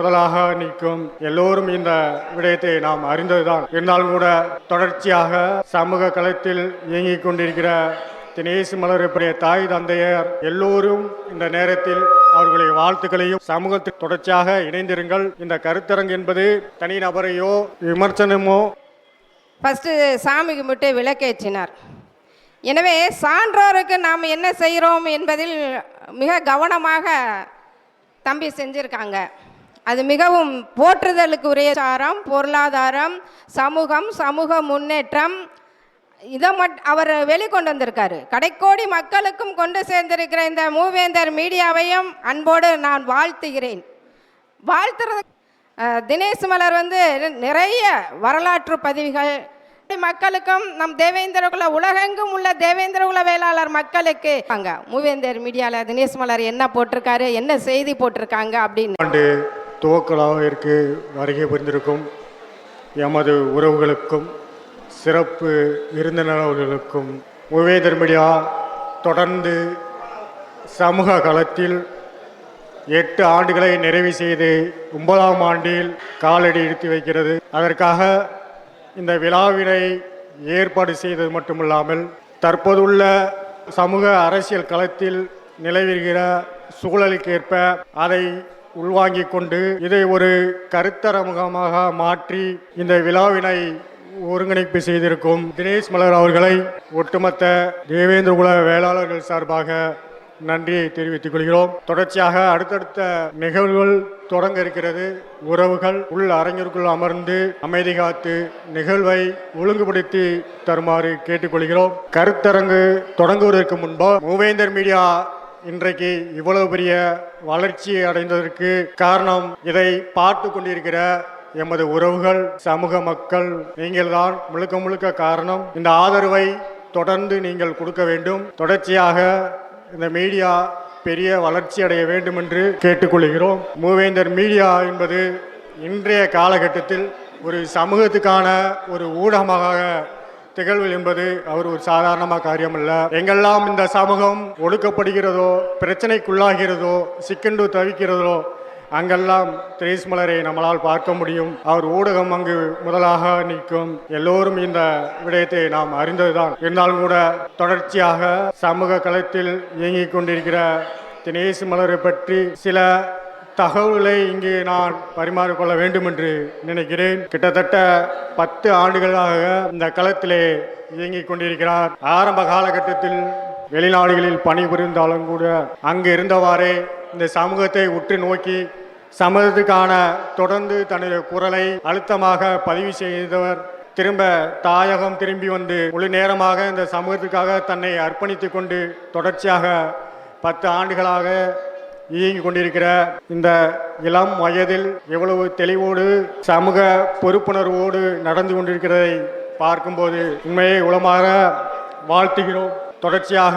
முதலாக நிற்கும் எல்லோரும் இந்த விடயத்தை நாம் அறிந்ததுதான். இருந்தாலும் கூட தொடர்ச்சியாக சமூக களத்தில் இயங்கிக் கொண்டிருக்கிற தினேசு மலருடைய தாய் தந்தையர் எல்லோரும் இந்த நேரத்தில் அவர்களுடைய வாழ்த்துக்களையும் சமூகத்தில் தொடர்ச்சியாக இணைந்திருங்கள். இந்த கருத்தரங்கு என்பது தனிநபரையோ விமர்சனமோ ஃபஸ்ட்டு சாமி கும்பிட்டு விளக்கேற்றினார். எனவே சான்றோருக்கு நாம் என்ன செய்கிறோம் என்பதில் மிக கவனமாக தம்பி செஞ்சுருக்காங்க. அது மிகவும் போற்றுதலுக்கு உரிய சாரம் பொருளாதாரம் சமூகம் சமூக முன்னேற்றம். இதை மட் அவர் வெளிக்கொண்டு வந்திருக்காரு. கடைக்கோடி மக்களுக்கும் கொண்டு சேர்ந்திருக்கிற இந்த மூவேந்தர் மீடியாவையும் அன்போடு நான் வாழ்த்துகிறேன். வாழ்த்துறது தினேஷ் மலர் வந்து நிறைய வரலாற்று பதிவுகள். மக்களுக்கும் நம் தேவேந்திரகுல உலகெங்கும் உள்ள தேவேந்திரகுல வேளாளர் மக்களுக்கு அங்க மூவேந்தர் மீடியாவில் தினேஷ் மலர் என்ன போட்டிருக்காரு என்ன செய்தி போட்டிருக்காங்க அப்படின்னு. துவக்கலாவிற்கு வருகை புரிந்திருக்கும். எமது உறவுகளுக்கும் சிறப்பு விருந்தினர்களுக்கும் உவேதர் மீடியா தொடர்ந்து சமூக களத்தில் எட்டு ஆண்டுகளை நிறைவு செய்து ஒன்பதாம் ஆண்டில் காலடி எடுத்து வைக்கிறது. அதற்காக இந்த விழாவினை ஏற்பாடு செய்தது மட்டுமில்லாமல் தற்போதுள்ள சமூக அரசியல் களத்தில் நிலவுகிற சூழலுக்கேற்ப அதை உள்வாங்கிக் கொண்டு இதை ஒரு கருத்தரமுகமாக மாற்றி இந்த விழாவினை ஒருங்கிணைப்பு செய்திருக்கும் தினேஷ் மலர் அவர்களை ஒட்டுமொத்த தேவேந்திரகுல வேளாளர்கள் சார்பாக நன்றியை தெரிவித்துக் கொள்கிறோம். தொடர்ச்சியாக அடுத்தடுத்த நிகழ்வுகள் தொடங்க இருக்கிறது. உறவுகள் உள் அரங்கிற்குள் அமர்ந்து அமைதி காத்து நிகழ்வை ஒழுங்குபடுத்தி தருமாறு கேட்டுக்கொள்கிறோம். கருத்தரங்கு தொடங்குவதற்கு முன்பு மூவேந்தர் மீடியா இன்றைக்கு இவ்வளவு பெரிய வளர்ச்சி அடைந்ததற்கு காரணம் இதை பார்த்து கொண்டிருக்கிற எமது உறவுகள் சமூக மக்கள். நீங்கள்தான் முழுக்க முழுக்க காரணம். இந்த ஆதரவை தொடர்ந்து நீங்கள் கொடுக்க வேண்டும். தொடர்ச்சியாக இந்த மீடியா பெரிய வளர்ச்சி அடைய வேண்டும் என்று கேட்டுக்கொள்கிறோம். மூவேந்தர் மீடியா என்பது இன்றைய காலகட்டத்தில் ஒரு சமூகத்துக்கான ஒரு ஊடகமாக திகழ்வு என்பது அவர் ஒரு சாதாரணமாக காரியம் அல்ல எங்கெல்லாம் இந்த சமூகம் ஒடுக்கப்படுகிறதோ பிரச்சனைக்குள்ளாகிறதோ சிக்கண்டு தவிக்கிறதோ அங்கெல்லாம் திரேஸ் மலரை நம்மளால் பார்க்க முடியும். அவர் ஊடகம் அங்கு முதலாக நிற்கும். எல்லோரும் இந்த விடயத்தை நாம் அறிந்ததுதான். இருந்தாலும் கூட தொடர்ச்சியாக சமூக களத்தில் இயங்கிக் கொண்டிருக்கிற தினேசு மலரை பற்றி சில தகவல்களை இங்கு நான் பரிமாறிக்கொள்ள வேண்டும் என்று நினைக்கிறேன். கிட்டத்தட்ட பத்து ஆண்டுகளாக இந்த களத்திலே இயங்கிக் கொண்டிருக்கிறார். ஆரம்ப காலகட்டத்தில் வெளிநாடுகளில் பணிபுரிந்தாலும் கூட அங்கு இருந்தவாறே இந்த சமூகத்தை உற்று நோக்கி சமூகத்துக்கான தொடர்ந்து தன்னுடைய குரலை அழுத்தமாக பதிவு செய்தவர் திரும்ப தாயகம் திரும்பி வந்து முழு நேரமாக இந்த சமூகத்துக்காக தன்னை அர்ப்பணித்துக் கொண்டு தொடர்ச்சியாக பத்து ஆண்டுகளாக இயங்கிக் கொண்டிருக்கிற இந்த இளம் வயதில் எவ்வளவு தெளிவோடு சமூக பொறுப்புணர்வோடு நடந்து கொண்டிருக்கிறதை பார்க்கும்போது உண்மையை உளமாக வாழ்த்துகிறோம். தொடர்ச்சியாக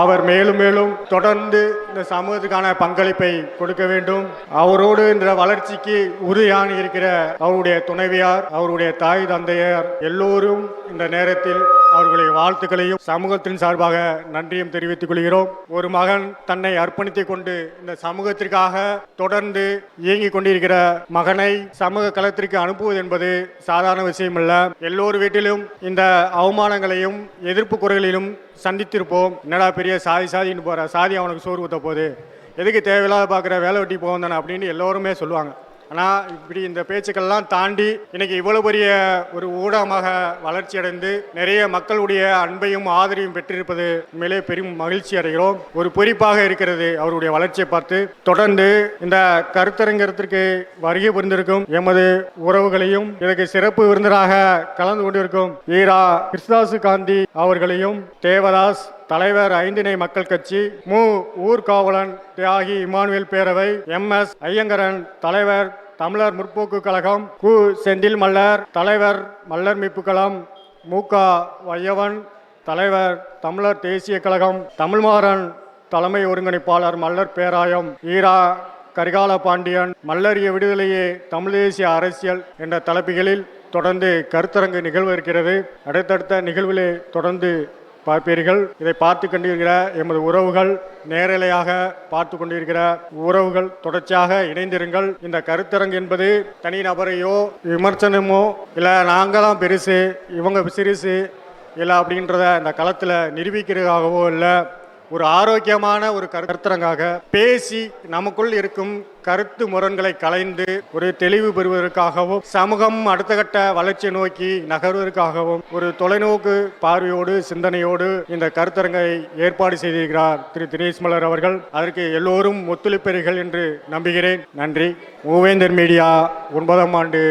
அவர் மேலும் மேலும் தொடர்ந்து இந்த சமூகத்துக்கான பங்களிப்பை கொடுக்க வேண்டும். அவரோடு இந்த வளர்ச்சிக்கு உறுதியான இருக்கிற அவருடைய துணைவியார் அவருடைய தாய் தந்தையார் எல்லோரும் இந்த நேரத்தில் அவர்களுடைய வாழ்த்துக்களையும் சமூகத்தின் சார்பாக நன்றியும் தெரிவித்துக் கொள்கிறோம். ஒரு மகன் தன்னை அர்ப்பணித்துக் கொண்டு இந்த சமூகத்திற்காக தொடர்ந்து இயங்கிக் கொண்டிருக்கிற மகனை சமூக களத்திற்கு அனுப்புவது என்பது சாதாரண விஷயம் அல்ல எல்லோர் வீட்டிலும் இந்த அவமானங்களையும் எதிர்ப்பு குறைகளிலும் சந்தித்திருப்போம். என்னடா பெரிய சாதி சாதின்னு போற சாதி அவனுக்கு சோறு ஊத்த போகுது. எதுக்கு தேவையில்லாத பார்க்குற வேலை வெட்டி போகணும் தானே அப்படின்னு எல்லோருமே சொல்லுவாங்க. ஆனால் இப்படி இந்த பேச்சுக்கள்லாம் தாண்டி இன்னைக்கு இவ்வளவு பெரிய ஒரு ஊடகமாக வளர்ச்சி அடைந்து நிறைய மக்களுடைய அன்பையும் ஆதரவையும் பெற்றிருப்பது உண்மையிலே பெரும் மகிழ்ச்சி அடைகிறோம். ஒரு பொறிப்பாக இருக்கிறது அவருடைய வளர்ச்சியை பார்த்து. தொடர்ந்து இந்த கருத்தரங்கத்திற்கு வருகை புரிந்திருக்கும் எமது உறவுகளையும் இதற்கு சிறப்பு விருந்தராக கலந்து கொண்டிருக்கும் ஈரா கிருஷ்ணதாசு காந்தி அவர்களையும் தேவதாஸ் தலைவர் ஐந்திணை மக்கள் கட்சி மு ஊர்காவலன் தியாகி இமானுவேல் பேரவை எம் எஸ் ஐயங்கரன் தலைவர் தமிழர் முற்போக்கு கழகம் கு. செந்தில் மல்லர் தலைவர் மல்லர் மீட்பு மு. க. வையவன் தலைவர் தமிழர் தேசிய கழகம் தமிழ்மாறன் தலைமை ஒருங்கிணைப்பாளர் மல்லர் பேராயம் ஈரா கரிகால பாண்டியன் மல்லரிய விடுதலையே தமிழ் தேசிய அரசியல் என்ற தலைப்புகளில் தொடர்ந்து கருத்தரங்கு நிகழ்வு இருக்கிறது. அடுத்தடுத்த நிகழ்விலே தொடர்ந்து பார்ப்பீர்கள். இதை பார்த்து கொண்டிருக்கிற எமது உறவுகள் நேரலையாக பார்த்து கொண்டிருக்கிற உறவுகள் தொடர்ச்சியாக இணைந்திருங்கள். இந்த கருத்தரங்கு என்பது தனி நபரையோ விமர்சனமோ இல்லை நாங்களாம் பெருசு இவங்க சிறுசு இல்லை அப்படின்றத இந்த களத்தில் நிரூபிக்கிறதாகவோ இல்லை ஒரு ஆரோக்கியமான ஒரு கருத்தரங்காக பேசி நமக்குள் இருக்கும் கருத்து முரண்களை கலைந்து ஒரு தெளிவு பெறுவதற்காகவும் சமூகம் அடுத்த கட்ட வளர்ச்சியை நோக்கி நகர்வதற்காகவும் ஒரு தொலைநோக்கு பார்வையோடு சிந்தனையோடு இந்த கருத்தரங்கை ஏற்பாடு செய்திருக்கிறார் திரு தினேஷ் மலர் அவர்கள். அதற்கு எல்லோரும் ஒத்துழைப்பீர்கள் என்று நம்புகிறேன். நன்றி. மூவேந்தர் மீடியா ஒன்பதாம் ஆண்டு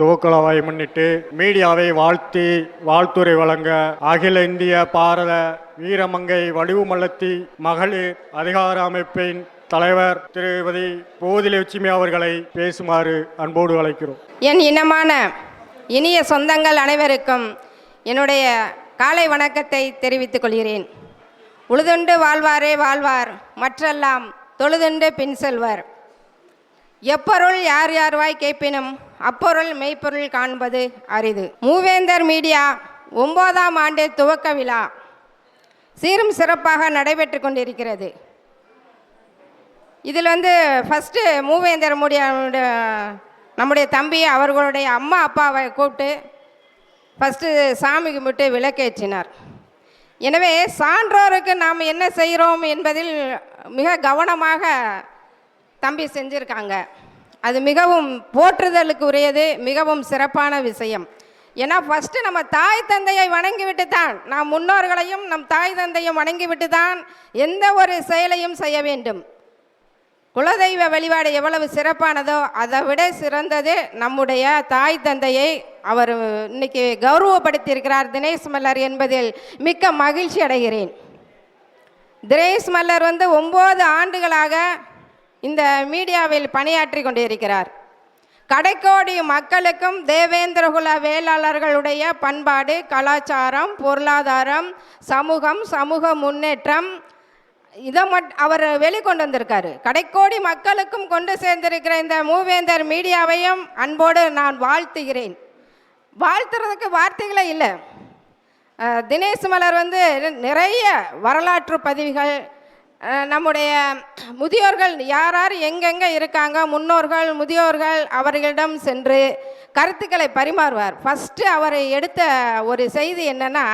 துவக்கலாவை முன்னிட்டு மீடியாவை வாழ்த்தி வாழ்த்துரை வழங்க அகில இந்திய பாரத வீரமங்கை வடிவுமல்லத்தி மகளிர் அதிகார அமைப்பின் தலைவர் திருமதி போதிலட்சுமி அவர்களை பேசுமாறு அன்போடு அழைக்கிறோம். என் இனமான இனிய சொந்தங்கள் அனைவருக்கும் என்னுடைய காலை வணக்கத்தை தெரிவித்துக் கொள்கிறேன். உழுதுண்டு வாழ்வாரே வாழ்வார் மற்றெல்லாம் தொழுதுண்டு பின் செல்வர். எப்பொருள் யார் யார்வாய் கேட்பினும் அப்பொருள் மெய்ப்பொருள் காண்பது அரிது. மூவேந்தர் மீடியா ஒன்பதாம் ஆண்டு துவக்க விழா. சீரும் சிறப்பாக நடைபெற்று கொண்டிருக்கிறது. இதில் வந்து ஃபஸ்ட்டு மூவேந்தர் நம்முடைய தம்பி அவர்களுடைய அம்மா அப்பாவை கூப்பிட்டு ஃபஸ்ட்டு சாமி கும்பிட்டு விளக்கேற்றினார். எனவே சான்றோருக்கு நாம் என்ன செய்கிறோம் என்பதில் மிக கவனமாக தம்பி செஞ்சுருக்காங்க. அது மிகவும் போற்றுதலுக்கு உரியது மிகவும் சிறப்பான விஷயம். ஏன்னா ஃபஸ்ட்டு நம்ம தாய் தந்தையை வணங்கிவிட்டு தான் நாம் முன்னோர்களையும் நம் தாய் தந்தையும் வணங்கிவிட்டு தான் எந்த ஒரு செயலையும் செய்ய வேண்டும். குலதெய்வ வழிபாடு எவ்வளவு சிறப்பானதோ அதை விட சிறந்தது நம்முடைய தாய் தந்தையை அவர் இன்னைக்கு கௌரவப்படுத்தியிருக்கிறார் தினேஷ் மல்லர் என்பதில் மிக்க மகிழ்ச்சி அடைகிறேன். தினேஷ் மல்லர் வந்து ஒம்பது ஆண்டுகளாக இந்த மீடியாவில் பணியாற்றி கொண்டிருக்கிறார். கடைக்கோடி மக்களுக்கும் தேவேந்திரகுல வேளாளர்களுடைய பண்பாடு கலாச்சாரம் பொருளாதாரம் சமூகம் சமூக முன்னேற்றம் இதை மட் அவர் வெளிக்கொண்டு வந்திருக்காரு. கடைக்கோடி மக்களுக்கும் கொண்டு சேர்ந்திருக்கிற இந்த மூவேந்தர் மீடியாவையும் அன்போடு நான் வாழ்த்துகிறேன். வாழ்த்துறதுக்கு வார்த்தைகளே இல்லை. தினேஷ் மலர் வந்து நிறைய வரலாற்று பதிவுகள் நம்முடைய முதியோர்கள் யார் யார் எங்கெங்கே இருக்காங்க முன்னோர்கள் முதியோர்கள் அவர்களிடம் சென்று கருத்துக்களை பரிமாறுவார். ஃபஸ்ட்டு அவரை எடுத்த ஒரு செய்தி என்னென்னா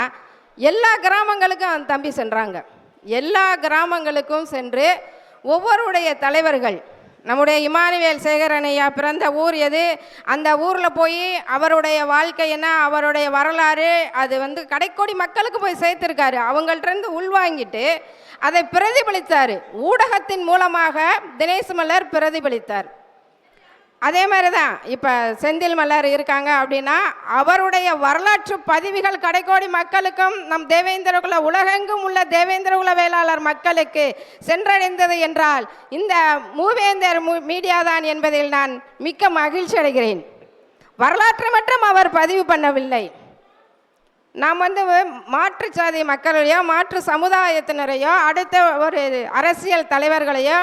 எல்லா கிராமங்களுக்கும் தம்பி சென்றாங்க. எல்லா கிராமங்களுக்கும் சென்று ஒவ்வொருடைய தலைவர்கள் நம்முடைய இமானுவேல் சேகரனையா பிறந்த ஊர் எது? அந்த ஊரில் போய் அவருடைய வாழ்க்கை என்ன? அவருடைய வரலாறு அது வந்து கடைக்கோடி மக்களுக்கு போய் சேர்த்துருக்காரு. அவங்கள்ட்ட உள்வாங்கிட்டு அதை பிரதிபலித்தார். ஊடகத்தின் மூலமாக தினேஷ் மலர் பிரதிபலித்தார். அதே மாதிரி தான் இப்போ செந்தில் மலர் இருக்காங்க அப்படின்னா அவருடைய வரலாற்று பதிவுகள் கடைக்கோடி மக்களுக்கும் நம் தேவேந்திரகுல உலகெங்கும் உள்ள தேவேந்திரகுல வேளாளர் மக்களுக்கு சென்றடைந்தது என்றால் இந்த மூவேந்தர் மீடியா தான் என்பதில் நான் மிக்க மகிழ்ச்சி அடைகிறேன். வரலாற்று மட்டும் அவர் பதிவு பண்ணவில்லை. நாம் வந்து மாற்று சாதி மக்களையோ மாற்று சமுதாயத்தினரையோ அடுத்த ஒரு அரசியல் தலைவர்களையோ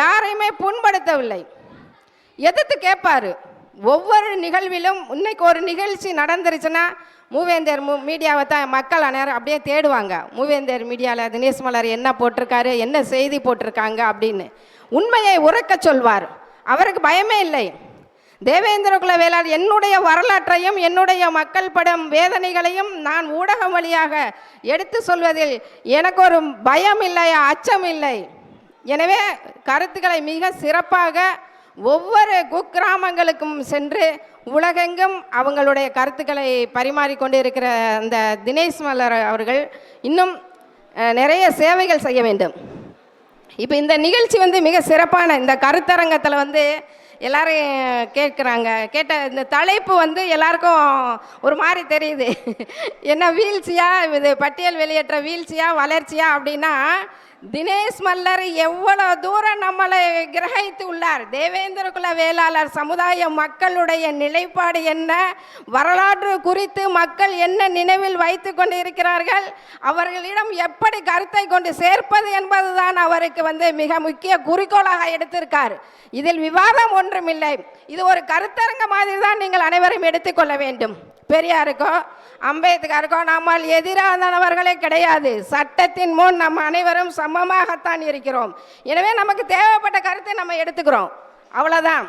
யாரையுமே புண்படுத்தவில்லை. எதிர்த்து கேட்பாரு ஒவ்வொரு நிகழ்விலும் இன்னைக்கு ஒரு நிகழ்ச்சி நடந்துருச்சுன்னா மூவேந்தர் மூ மீடியாவை தான் மக்கள் அனைவரும் அப்படியே தேடுவாங்க. மூவேந்தர் மீடியாவில் தினேஷ் மலர் என்ன போட்டிருக்காரு என்ன செய்தி போட்டிருக்காங்க அப்படின்னு. உண்மையை உறக்க சொல்வார். அவருக்கு பயமே இல்லை. தேவேந்திரகுல வேளாண் என்னுடைய வரலாற்றையும் என்னுடைய மக்கள் படம் வேதனைகளையும் நான் ஊடகம் வழியாக எடுத்து சொல்வதில் எனக்கு ஒரு பயம் இல்லை அச்சம் இல்லை. எனவே கருத்துக்களை மிக சிறப்பாக ஒவ்வொரு குக்கிராமங்களுக்கும் சென்று உலகெங்கும் அவங்களுடைய கருத்துக்களை பரிமாறிக்கொண்டு இருக்கிற அந்த தினேஷ் மலர் அவர்கள் இன்னும் நிறைய சேவைகள் செய்ய வேண்டும். இப்போ இந்த நிகழ்ச்சி வந்து மிக சிறப்பான இந்த கருத்தரங்கத்தில் வந்து எல்லாரும் கேட்குறாங்க. கேட்ட இந்த தலைப்பு வந்து எல்லாருக்கும் ஒரு மாதிரி தெரியுது. என்ன வீழ்ச்சியா இது பட்டியல் வெளியேற்ற வீழ்ச்சியா வளர்ச்சியா அப்படின்னா தினேஷ் மல்லர் எவ்வளோ தூரம் நம்மளை கிரகித்து உள்ளார். தேவேந்திர குல வேளாளர் சமுதாய மக்களுடைய நிலைப்பாடு என்ன? வரலாற்று குறித்து மக்கள் என்ன நினைவில் வைத்து கொண்டு இருக்கிறார்கள் அவர்களிடம் எப்படி கருத்தை கொண்டு சேர்ப்பது என்பதுதான் அவருக்கு வந்து மிக முக்கிய குறிக்கோளாக எடுத்திருக்கார். இதில் விவாதம் ஒன்றுமில்லை. இது ஒரு கருத்தரங்க மாதிரி தான் நீங்கள் அனைவரும் எடுத்துக்கொள்ள வேண்டும். பெரியாருக்கோ அம்பேத்கருக்கோ நம்மால் எதிரானவர்களே கிடையாது. சட்டத்தின் முன் நம் அனைவரும் சமமாகத்தான் இருக்கிறோம். எனவே நமக்கு தேவைப்பட்ட கருத்தை நம்ம எடுத்துக்கிறோம். அவ்வளோதான்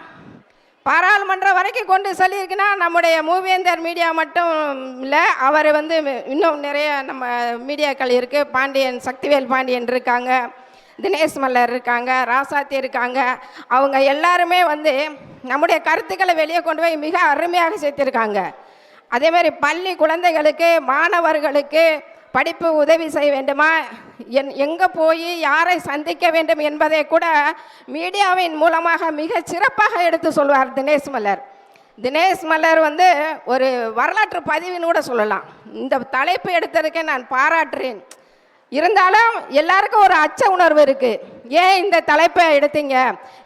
பாராளுமன்றம் வரைக்கும் கொண்டு சொல்லியிருக்குன்னா நம்முடைய மூவேந்தர் மீடியா மட்டும் இல்லை அவர் வந்து இன்னும் நிறைய நம்ம மீடியாக்கள் இருக்குது பாண்டியன் சக்திவேல் பாண்டியன் இருக்காங்க தினேஷ் மல்லர் இருக்காங்க ராசாத்தி இருக்காங்க. அவங்க எல்லாருமே வந்து நம்முடைய கருத்துக்களை வெளியே கொண்டு போய் மிக அருமையாக சேர்த்திருக்காங்க. அதே மாதிரி பள்ளி குழந்தைகளுக்கு மாணவர்களுக்கு படிப்பு உதவி செய்ய வேண்டுமா? என் எங்கே போய் யாரை சந்திக்க வேண்டும் என்பதை கூட மீடியாவின் மூலமாக மிக சிறப்பாக எடுத்து சொல்வார் தினேஷ் மல்லர் தினேஷ் மலர் வந்து ஒரு வரலாற்று பதிவின்னு கூட சொல்லலாம். இந்த தலைப்பு எடுத்ததுக்கே நான் பாராட்டுறேன். இருந்தாலும் எல்லாருக்கும் ஒரு அச்ச உணர்வு இருக்குது ஏன் இந்த தலைப்பை எடுத்தீங்க?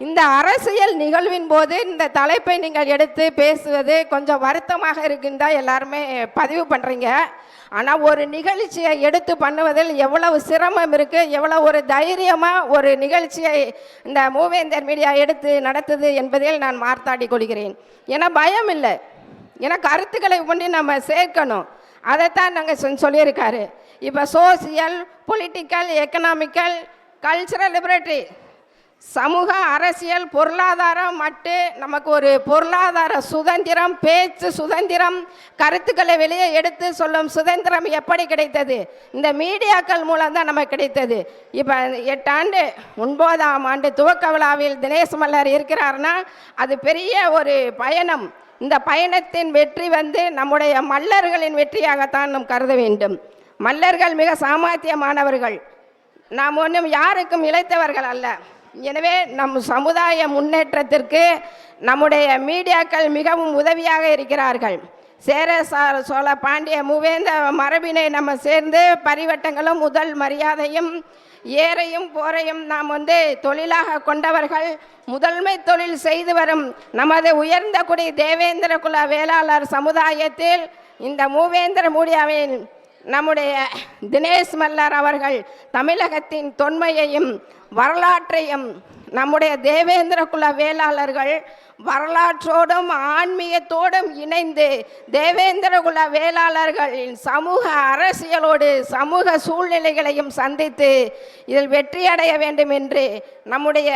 இந்த அரசியல் நிகழ்வின் போது இந்த தலைப்பை நீங்கள் எடுத்து பேசுவது கொஞ்சம் வருத்தமாக இருக்குன்னு தான் எல்லாருமே பதிவு பண்ணுறீங்க ஆனால் ஒரு நிகழ்ச்சியை எடுத்து பண்ணுவதில் எவ்வளவு சிரமம் இருக்குது எவ்வளோ ஒரு தைரியமாக ஒரு நிகழ்ச்சியை இந்த மூவேந்தர் மீடியா எடுத்து நடத்துது என்பதில் நான் மார்த்தாடி கொள்கிறேன். ஏன்னா பயம் இல்லை. ஏன்னா கருத்துக்களை கொண்டு நம்ம சேர்க்கணும். அதைத்தான் நாங்கள் சொல்லியிருக்காரு. இப்போ social political economical cultural liberty சமூக அரசியல் பொருளாதாரம் மட்டு நமக்கு ஒரு பொருளாதார சுதந்திரம் பேச்சு சுதந்திரம் கருத்துக்களை வெளியே எடுத்து சொல்லும் சுதந்திரம் எப்படி கிடைத்தது? இந்த மீடியாக்கள் மூலம் தான் நமக்கு கிடைத்தது. இப்போ எட்டாண்டு ஒன்பதாம் ஆண்டு துவக்க விழாவில் தினேஷ் மல்லர் இருக்கிறார்னா அது பெரிய ஒரு பயணம். இந்த பயணத்தின் வெற்றி வந்து நம்முடைய மல்லர்களின் வெற்றியாகத்தான் நாம் கருத வேண்டும். மல்லர்கள் மிக சாமர்த்தியமானவர்கள். நாம் ஒன்றும் யாருக்கும் இழைத்தவர்கள் அல்ல. எனவே நம் சமுதாய முன்னேற்றத்திற்கு நம்முடைய மீடியாக்கள் மிகவும் உதவியாக இருக்கிறார்கள். சேர சோழ பாண்டிய மூவேந்த மரபினை நம்ம சேர்ந்து பரிவட்டங்களும் முதல் மரியாதையும் ஏரையும் போரையும் நாம் வந்து தொழிலாக கொண்டவர்கள் முதன்மை தொழில் செய்து வரும் நமது உயர்ந்த குடி தேவேந்திர குல வேளாளர் சமுதாயத்தில் இந்த மூவேந்திர மூடியாவின் நம்முடைய தினேஷ் மல்லர் அவர்கள் தமிழகத்தின் தொன்மையையும் வரலாற்றையும் நம்முடைய தேவேந்திர குல வேளாளர்கள் வரலாற்றோடும் ஆன்மீகத்தோடும் இணைந்து தேவேந்திர குல வேளாளர்களின் சமூக அரசியலோடு சமூக சூழ்நிலைகளையும் சந்தித்து இதில் வெற்றியடைய வேண்டும் என்று நம்முடைய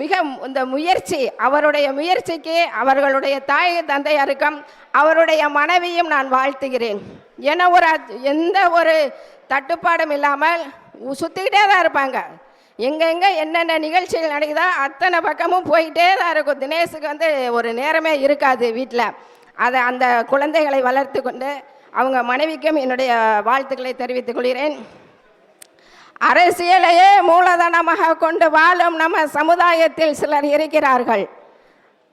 மிக இந்த முயற்சி அவருடைய முயற்சிக்கு அவர்களுடைய தாய் தந்தையாருக்கும் அவருடைய மனைவியும் நான் வாழ்த்துகிறேன். ஏன்னா ஒரு எந்த ஒரு தட்டுப்பாடும் இல்லாமல் சுற்றிக்கிட்டே தான் இருப்பாங்க. எங்கெங்கே என்னென்ன நிகழ்ச்சிகள் நடக்குதோ அத்தனை பக்கமும் போயிட்டே தான் இருக்கும். தினேஷுக்கு வந்து ஒரு நேரமே இருக்காது வீட்டில் அதை அந்த குழந்தைகளை வளர்த்து கொண்டு அவங்க மனைவிக்கும் என்னுடைய வாழ்த்துக்களை தெரிவித்துக் கொள்கிறேன். அரசியலையே மூலதனமாக கொண்டு வாழும் நம்ம சமுதாயத்தில் சிலர் இருக்கிறார்கள்.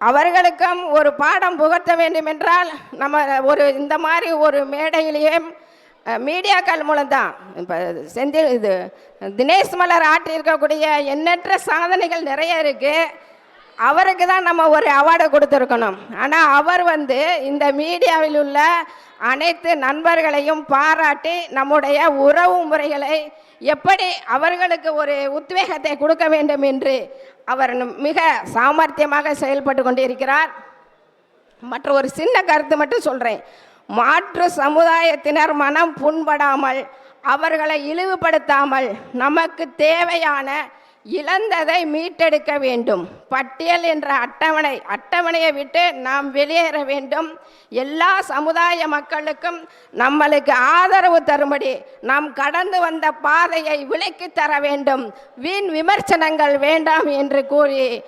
அவர்களுக்கும் ஒரு பாடம் புகட்ட வேண்டும் என்றால் நம்ம ஒரு இந்த மாதிரி ஒரு மேடையிலேயே மீடியாக்கள் மூலம்தான். இப்போ செந்தில் இது தினேஷ் மலர் ஆற்றியிருக்கக்கூடிய எண்ணற்ற சாதனைகள் நிறைய இருக்குது அவருக்கு தான் நம்ம ஒரு அவார்டை கொடுத்துருக்கணும். ஆனால் அவர் வந்து இந்த மீடியாவில் உள்ள அனைத்து நண்பர்களையும் பாராட்டி நம்முடைய உறவு முறைகளை எப்படி அவர்களுக்கு ஒரு உத்வேகத்தை கொடுக்க வேண்டும் என்று அவர் மிக சாமர்த்தியமாக செயல்பட்டு கொண்டிருக்கிறார். மற்ற ஒரு சின்ன கருத்து மட்டும் சொல்கிறேன் மாற்று சமுதாயத்தினர் மனம் புண்படாமல் அவர்களை இழிவுபடுத்தாமல் நமக்கு தேவையான இழந்ததை மீட்டெடுக்க வேண்டும். பட்டியல் என்ற அட்டவணை அட்டவணையை விட்டு நாம் வெளியேற வேண்டும். எல்லா சமுதாய மக்களுக்கும் நம்மளுக்கு ஆதரவு தரும்படி நாம் கடந்து வந்த பாதையை விலக்கி தர வேண்டும். வீண் விமர்சனங்கள் வேண்டாம் என்று கூறி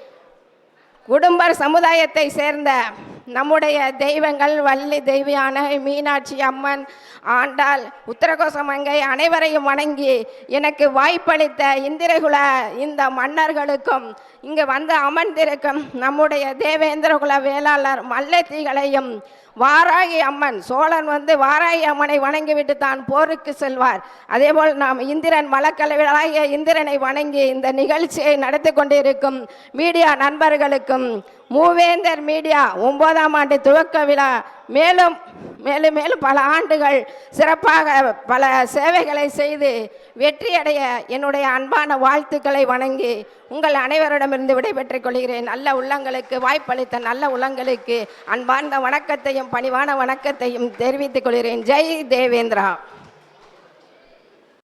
குடும்ப சமுதாயத்தை சேர்ந்த நம்முடைய தெய்வங்கள் வள்ளி தெய்வியான மீனாட்சி அம்மன் ஆண்டாள் உத்தரகோசமங்கை அனைவரையும் வணங்கி எனக்கு வாய்ப்பளித்த இந்திரகுல இந்த மன்னர்களுக்கும் இங்கு வந்து அமர்ந்திருக்கும் நம்முடைய தேவேந்திரகுல வேளாளர் மல்லத்தீகளையும் வாராகி அம்மன் சோழன் வந்து வாராகி அம்மனை வணங்கிவிட்டு தான் போருக்கு செல்வார். அதேபோல் நாம் இந்திரன் மலக்கலவிலாகிய இந்திரனை வணங்கி இந்த நிகழ்ச்சியை நடத்தி கொண்டிருக்கும் மீடியா நண்பர்களுக்கும் மூவேந்தர் மீடியா ஒன்பதாம் ஆண்டு துவக்க விழா. மேலும் மேலும் மேலும் பல ஆண்டுகள் சிறப்பாக பல சேவைகளை செய்து வெற்றியடைய என்னுடைய அன்பான வாழ்த்துக்களை வணங்கி உங்கள் அனைவரிடமிருந்து விடைபெற்றுக் கொள்கிறேன். நல்ல உள்ளங்களுக்கு வாய்ப்பளித்த நல்ல உள்ளங்களுக்கு அன்பார்ந்த வணக்கத்தையும் பணிவான வணக்கத்தையும் தெரிவித்துக் கொள்கிறேன். ஜெய் தேவேந்திரா.